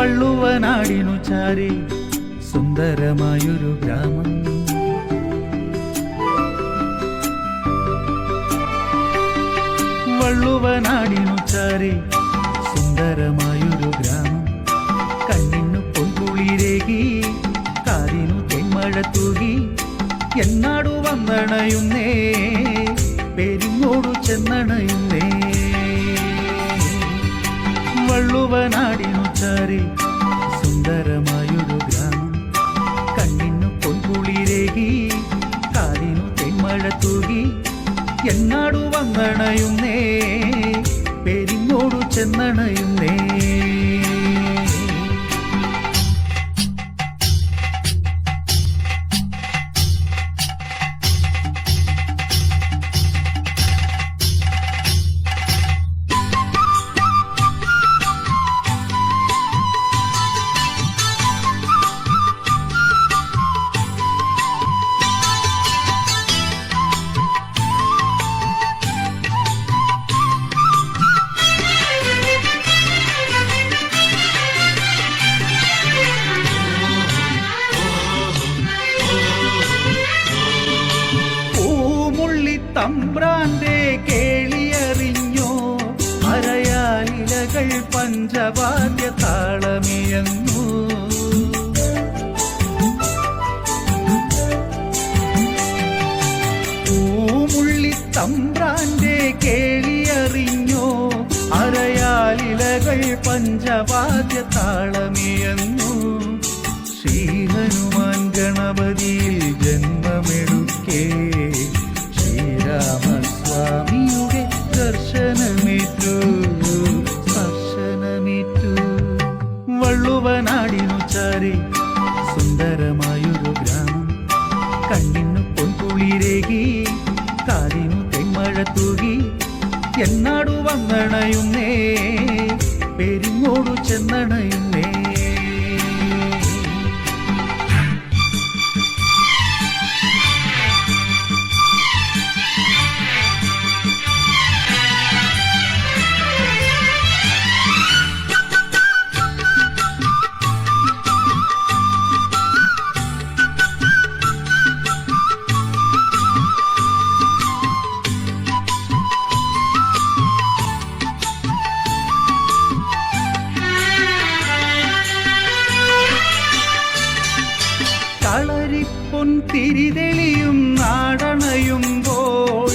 വള്ളുവനാടിനു ചാരി സുന്ദരമായൊരു ഗ്രാമം. വള്ളുവനാടിനു ചാരി സുന്ദരമായൊരു ഗ്രാമം. കണ്ണിനു പൊൻകുളിരേകി കാതിനു തെന്മഴ തൂകി എന്നാടു വന്നണയുന്നേ പെരിങ്ങോടു ചെന്നണയുന്നേ. വള്ളുവനാടിനു ചാരി സുന്ദരമായൊരു ഗ്രാമം. കണ്ണിനു പൊൻകുളിരേകി കാലിനു തെന്മഴ തൂകി എന്നാടു വന്നണയുന്നേ പെരിങ്ങോടു ചെന്നണയുന്നേ? തമ്പ്രാന്റെ കേളിയറിഞ്ഞോ. മറയാലിലകൾ പഞ്ചവാദ്യ താളമിയങ്ങു പൂമുള്ളി തമ്പ്രാന്റെ കേളിയറിഞ്ഞോ. അരയാലിലകൾ പഞ്ചവാദ്യ താളമിയങ്ങു ശ്രീഹനുമാൻ ഗണപതിയിൽ ജന്മമെടുക്കേ. വള്ളുവനാടിനു ചാരി സുന്ദരമായൊരു ഗ്രാമം. കണ്ണിനു പൊൻകുളിരേകി കാലിനു തെന്മഴ തൂകി എന്നാടു വന്നണയുന്നേ പെരിങ്ങോടു ചെന്നണയുന്നേ. കളരിപ്പൊൻ തിരിതെളിയും നാടണയുമ്പോൾ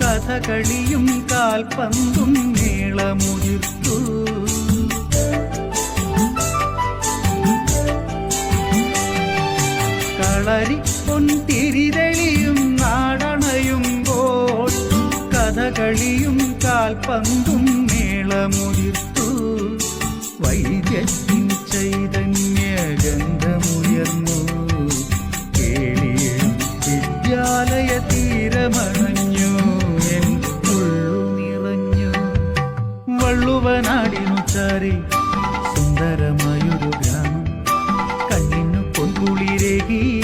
കഥകളിയും കാൽപന്തും നീളമുതിർത്തു കളരിപ്പൊൻ തിരിതെളിയും നാടണയുമ്പോൾ കഥകളിയും കാൽപന്തും നീളമുതിർത്തു ചാരി സുന്ദരമായൊരു ഗ്രാമം. കണ്ണിനു പൊൻകുളിരേകി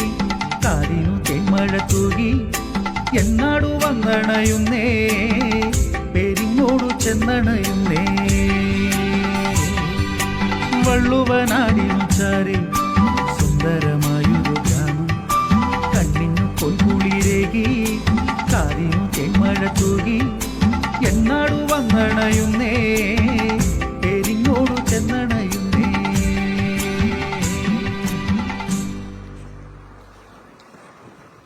കാതിനു തെന്മഴ തൂകി. എന്നാടു വന്നണയുന്നേ പെരിങ്ങോടു ചെന്നണയുന്നേ. വള്ളുവനാടിനു ചാരി സുന്ദരമായൊരു ഗ്രാമം. കണ്ണിനു പൊൻകുളിരേകി